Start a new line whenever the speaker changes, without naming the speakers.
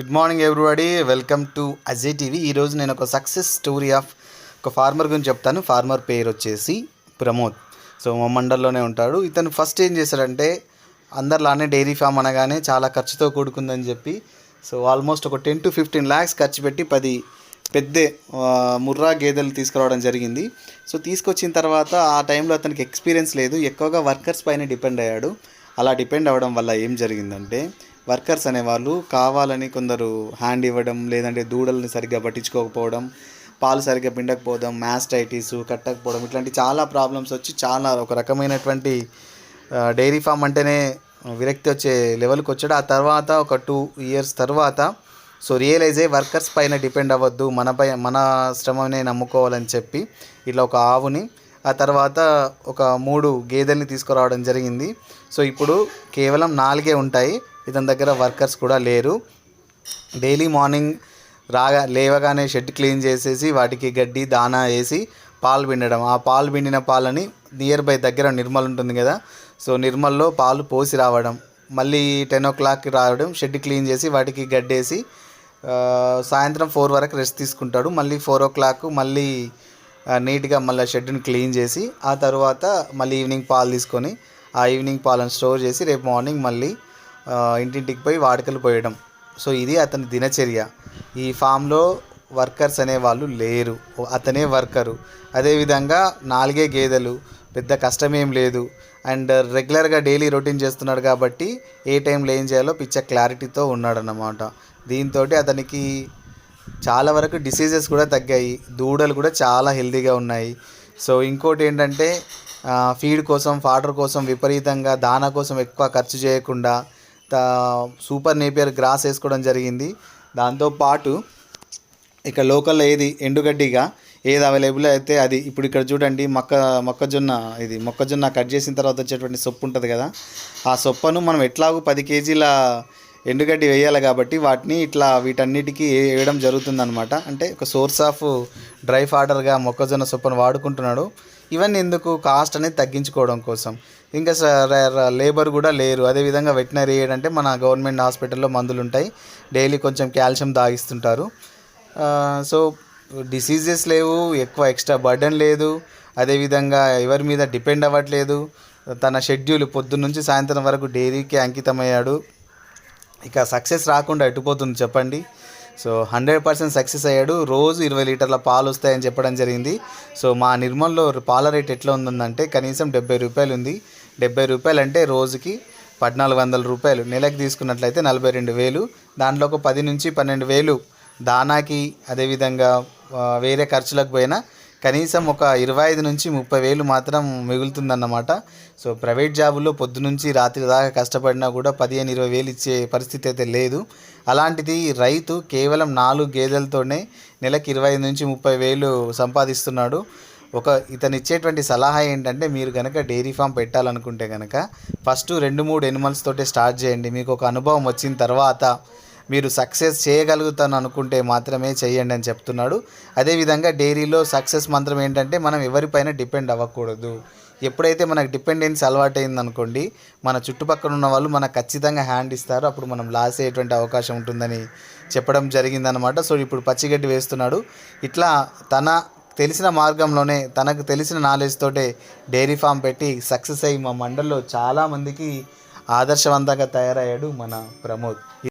Good morning everybody welcome to Ajay TV ఈరోజు నేను ఒక సక్సెస్ స్టోరీ ఆఫ్ ఒక ఫార్మర్ గురించి చెప్తాను. ఫార్మర్ పేరు వచ్చేసి ప్రమోద్. సో మా మండల్లోనే ఉంటాడు. ఇతను ఫస్ట్ ఏం చేశాడంటే అందరిలానే డైరీ ఫామ్ అనగానే చాలా ఖర్చుతో కూడుకుందని చెప్పి సో ఆల్మోస్ట్ ఒక టెన్ టు ఫిఫ్టీన్ ల్యాక్స్ ఖర్చు పెట్టి పది పెద్ద ముర్రా గేదెలు తీసుకురావడం జరిగింది. సో తీసుకొచ్చిన తర్వాత ఆ టైంలో అతనికి ఎక్స్పీరియన్స్ లేదు. ఎక్కువగా వర్కర్స్ పైన డిపెండ్ అయ్యాడు. అలా డిపెండ్ అవ్వడం వల్ల ఏం జరిగిందంటే వర్కర్స్ అనేవాళ్ళు కావాలని కొందరు హ్యాండ్ ఇవ్వడం లేదంటే దూడల్ని సరిగ్గా పట్టించుకోకపోవడం పాలు సరిగ్గా పిండకపోవడం మ్యాస్టైటిస్ కట్టకపోవడం ఇట్లాంటి చాలా ప్రాబ్లమ్స్ వచ్చి చాలా ఒక రకమైనటువంటి డైరీ ఫామ్ అంటేనే విరక్తి వచ్చే లెవెల్కి వచ్చాడు. ఆ తర్వాత ఒక టూ ఇయర్స్ తర్వాత సో రియలైజ్ అయ్యి వర్కర్స్ పైన డిపెండ్ అవ్వద్దు మనపై మన శ్రమనే నమ్ముకోవాలని చెప్పి ఇట్లా ఒక ఆవుని ఆ తర్వాత ఒక మూడు గేదెల్ని తీసుకురావడం జరిగింది. సో ఇప్పుడు కేవలం నాలుగే ఉంటాయి. ఇతని దగ్గర వర్కర్స్ కూడా లేరు. డైలీ మార్నింగ్ రాగా లేవగానే షెడ్ క్లీన్ చేసేసి వాటికి గడ్డి దానా వేసి పాలు పిండడం. ఆ పాలు పిండిన పాలని నియర్ బై దగ్గర నిర్మల్ ఉంటుంది కదా సో నిర్మల్లో పాలు పోసి రావడం. మళ్ళీ టెన్ ఓ క్లాక్కి రావడం షెడ్ క్లీన్ చేసి వాటికి గడ్డేసి సాయంత్రం ఫోర్ వరకు రెస్ట్ తీసుకుంటాడు. మళ్ళీ ఫోర్ ఓ క్లాక్ మళ్ళీ నీట్గా మళ్ళీ షెడ్ని క్లీన్ చేసి ఆ తర్వాత మళ్ళీ ఈవినింగ్ పాలు తీసుకొని ఆ ఈవినింగ్ పాలను స్టోర్ చేసి రేపు మార్నింగ్ మళ్ళీ ఇంటింటికి పోయి వాడుకలు పోయడం. సో ఇది అతని దినచర్య. ఈ ఫామ్లో వర్కర్స్ అనేవాళ్ళు లేరు. అతనే వర్కరు. అదేవిధంగా నాలుగే గేదెలు. పెద్ద కష్టమేం లేదు. అండ్ రెగ్యులర్గా డైలీ రొటీన్ చేస్తున్నాడు కాబట్టి ఏ టైంలో ఏం చేయాలో పిచ్చ క్లారిటీతో ఉన్నాడన్నమాట. దీంతో అతనికి చాలా వరకు డిసీజెస్ కూడా తగ్గాయి. దూడలు కూడా చాలా హెల్తీగా ఉన్నాయి. సో ఇంకోటి ఏంటంటే ఫీడ్ కోసం ఫాడర్ కోసం విపరీతంగా దానా కోసం ఎక్కువ ఖర్చు చేయకుండా సూపర్ నేపియర్ గ్రాస్ వేసుకోవడం జరిగింది. దాంతోపాటు ఇక లోకల్లో ఏది ఎండుగడ్డిగా ఏది అవైలబుల్ అయితే అది ఇప్పుడు ఇక్కడ చూడండి మొక్క మొక్కజొన్న ఇది మొక్కజొన్న కట్ చేసిన తర్వాత వచ్చేటువంటి సొప్పు ఉంటుంది కదా. ఆ సొప్పను మనం ఎట్లాగూ పది కేజీల ఎండుగడ్డి వేయాలి కాబట్టి వాటిని ఇట్లా వీటన్నిటికీ వేయడం వేయడం జరుగుతుందన్నమాట. అంటే ఒక సోర్స్ ఆఫ్ డ్రై ఫాడర్గా మొక్కజొన్న సొప్పను వాడుకుంటున్నాడు. ఇవన్నీ ఎందుకు కాస్ట్ అనేది తగ్గించుకోవడం కోసం? ఇంకా స- లేబర్ కూడా లేరు. అదేవిధంగా వెటనరీ ఎయిడ్ అంటే మన గవర్నమెంట్ హాస్పిటల్లో మందులు ఉంటాయి డైలీ కొంచెం కాల్షియం తాగిస్తుంటారు సో డిసీజెస్ లేవు. ఎక్కువ ఎక్స్ట్రా బర్డెన్ లేదు. అదేవిధంగా ఎవరి మీద డిపెండ్ అవ్వట్లేదు. తన షెడ్యూల్ పొద్దున్నుంచి సాయంత్రం వరకు డైరీకి అంకితమయ్యాడు. ఇక సక్సెస్ రాకుండా ఎటుపోతుంది చెప్పండి? సో హండ్రెడ్ పర్సెంట్ సక్సెస్ అయ్యాడు. రోజు ఇరవై లీటర్ల పాలు వస్తాయని చెప్పడం జరిగింది. సో మా నిర్మల్లో పాల రేట్ ఎట్లా ఉందంటే కనీసం డెబ్బై రూపాయలు ఉంది. డెబ్బై రూపాయలు అంటే రోజుకి పద్నాలుగు వందల రూపాయలు. నెలకు తీసుకున్నట్లయితే నలభై రెండు వేలు. దాంట్లో ఒక పది నుంచి పన్నెండు వేలు దానాకి అదేవిధంగా వేరే ఖర్చులకు పోయినా కనీసం ఒక ఇరవై ఐదు నుంచి ముప్పై వేలు మాత్రం మిగులుతుందన్నమాట. సో ప్రైవేట్ జాబుల్లో పొద్దునుంచి రాత్రి దాకా కష్టపడినా కూడా పదిహేను ఇరవై వేలు ఇచ్చే పరిస్థితి అయితే లేదు. అలాంటిది రైతు కేవలం నాలుగు గేదెలతోనే నెలకి ఇరవై ఐదు నుంచి ముప్పై వేలు సంపాదిస్తున్నాడు. ఒక ఇతను ఇచ్చేటువంటి సలహా ఏంటంటే మీరు కనుక డైరీ ఫామ్ పెట్టాలనుకుంటే కనుక ఫస్ట్ రెండు మూడు ఎనిమల్స్ తోటే స్టార్ట్ చేయండి. మీకు ఒక అనుభవం వచ్చిన తర్వాత మీరు సక్సెస్ చేయగలుగుతాను అనుకుంటే మాత్రమే చేయండి అని చెప్తున్నాడు. అదేవిధంగా డైరీలో సక్సెస్ మంత్రం ఏంటంటే మనం ఎవరిపైన డిపెండ్ అవ్వకూడదు. ఎప్పుడైతే మనకు డిపెండెన్స్ అలవాటైంది అనుకోండి మన చుట్టుపక్కల ఉన్న వాళ్ళు మనకు ఖచ్చితంగా హ్యాండ్ ఇస్తారు. అప్పుడు మనం లాస్ అయ్యేటువంటి అవకాశం ఉంటుందని చెప్పడం జరిగిందనమాట సో ఇప్పుడు పచ్చిగడ్డి వేస్తున్నాడు. ఇట్లా తన తెలిసిన మార్గంలోనే తనకు తెలిసిన నాలెడ్జ్ తోటే డైరీ ఫామ్ పెట్టి సక్సెస్ అయ్యి మా మండల్లో చాలామందికి ఆదర్శవంతంగా తయారయ్యాడు మన ప్రమోద్.